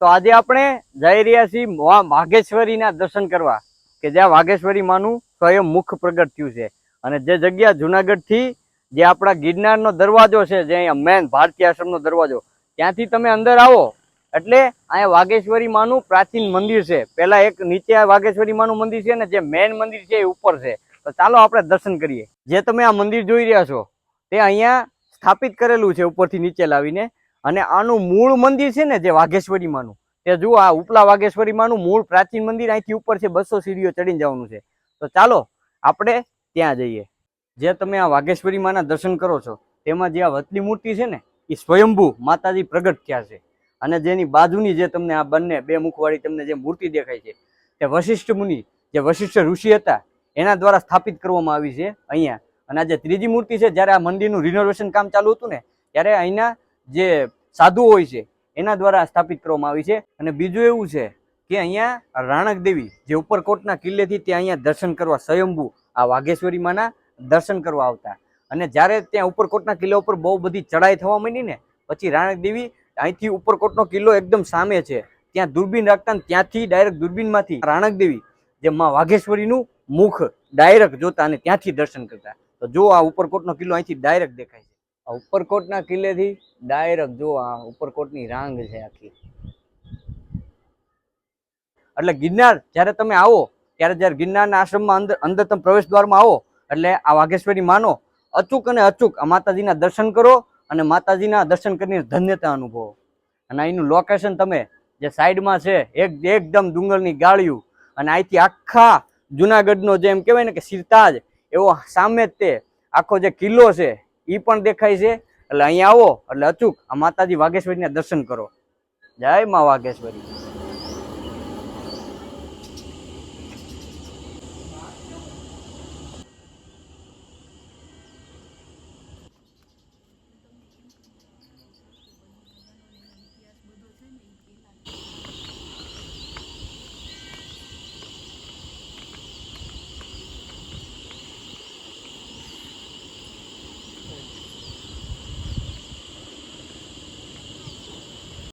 તો આજે આપણે જઈ રહ્યા છીએ વા- વાઘેશ્વરીના દર્શન કરવા, કે જ્યાં વાઘેશ્વરી માનું સ્વયં મુખ પ્રગટ થયું છે. અને જે જગ્યા જુનાગઢથી, જે આપણા ગિરનારનો દરવાજો છે, જે અહીંયા મેન ભારતીય આશ્રમનો દરવાજો, ત્યાંથી તમે અંદર આવો. એટલે અહીંયા વાઘેશ્વરી માનું પ્રાચીન મંદિર છે. પેલા એક નીચે વાઘેશ્વરી માનું મંદિર છે ને જે મેન મંદિર છે એ ઉપર છે. તો ચાલો આપણે દર્શન કરીએ. જે તમે આ મંદિર જોઈ રહ્યા છો, તે અહીંયા સ્થાપિત કરેલું છે ઉપરથી નીચે લાવીને. અને આનું મૂળ મંદિર છે ને, જે વાઘેશ્વરીમાંનું તે જુઓ આ ઉપલા વાઘેશ્વરીમાંનું મૂળ પ્રાચીન મંદિર અહીંથી ઉપર છે, બસો સીડીઓ ચડીને જવાનું છે. તો ચાલો, આપણે ત્યાં જઈએ. જે તમે આ વાઘેશ્વરી માના દર્શન કરો છો, તેમાં જે આ વતલી મૂર્તિ છે ને, એ સ્વયંભૂ માતાજી પ્રગટ થયા છે. અને જેની બાજુની જે તમને આ બંને, બે મુખવાળી તમને જે મૂર્તિ દેખાય છે, તે વશિષ્ઠ મુનિ, જે વશિષ્ઠ ઋષિ હતા, એના દ્વારા સ્થાપિત કરવામાં આવી છે અહીંયા. અને આ જે ત્રીજી મૂર્તિ છે, જ્યારે આ મંદિરનું રિનોવેશન કામ ચાલુ હતું ને, ત્યારે અહીંના જે સાધુઓ હોય છે, એના દ્વારા સ્થાપિત કરવામાં આવી છે. અને બીજું એવું છે કે અહીંયા રાણક દેવી જે ઉપરકોટના કિલ્લેથી ત્યાં અહીંયા દર્શન કરવા સ્વયંભૂ આ વાઘેશ્વરી માના દર્શન કરવા આવતા. અને જ્યારે ત્યાં ઉપરકોટના કિલ્લા ઉપર બહુ બધી ચડાઈ થવા માંડી ને, પછી રાણક દેવી અહીંથી ઉપરકોટનો કિલ્લો એકદમ સામે છે, ત્યાં દૂરબીન રાખતા ત્યાંથી ડાયરેક્ટ દૂરબીનમાંથી રાણક દેવી જે માં વાઘેશ્વરીનું મુખ ડાયરેક્ટ જોતા અને ત્યાંથી દર્શન કરતા. તો જો આ ઉપરકોટનો કિલ્લો અહીંથી ડાયરેક્ટ દેખાય છે. ઉપરકોટના કિલ્લેથી ડાયરેક્ટ જો આ ઉપરકોટની રાંગ છે આખી. એટલે ગિરનાર, જ્યારે તમે આવો, ત્યારે જ્યારે ગિરનારના આશ્રમમાં અંદર અંદર તમે પ્રવેશ દ્વારમાં આવો, એટલે આ વાઘેશ્વરી માનો, અચૂક અને અચૂક આ માતાજીના દર્શન કરો અને માતાજીના દર્શન કરીને ધન્યતા અનુભવો. અને અહીંનું લોકેશન તમે, જે સાઈડમાં છે, એક એકદમ ડુંગરની ગાળિયું, અને અહીંથી આખા જુનાગઢનો જે એમ કહેવાય ને કે સિરતાજ, એવો સામે તે આખો જે કિલ્લો છે એ પણ દેખાય છે. એટલે અહીંયા આવો, એટલે અચૂક. આ માતાજી વાઘેશ્વરીના દર્શન કરો. જય મા વાઘેશ્વરી.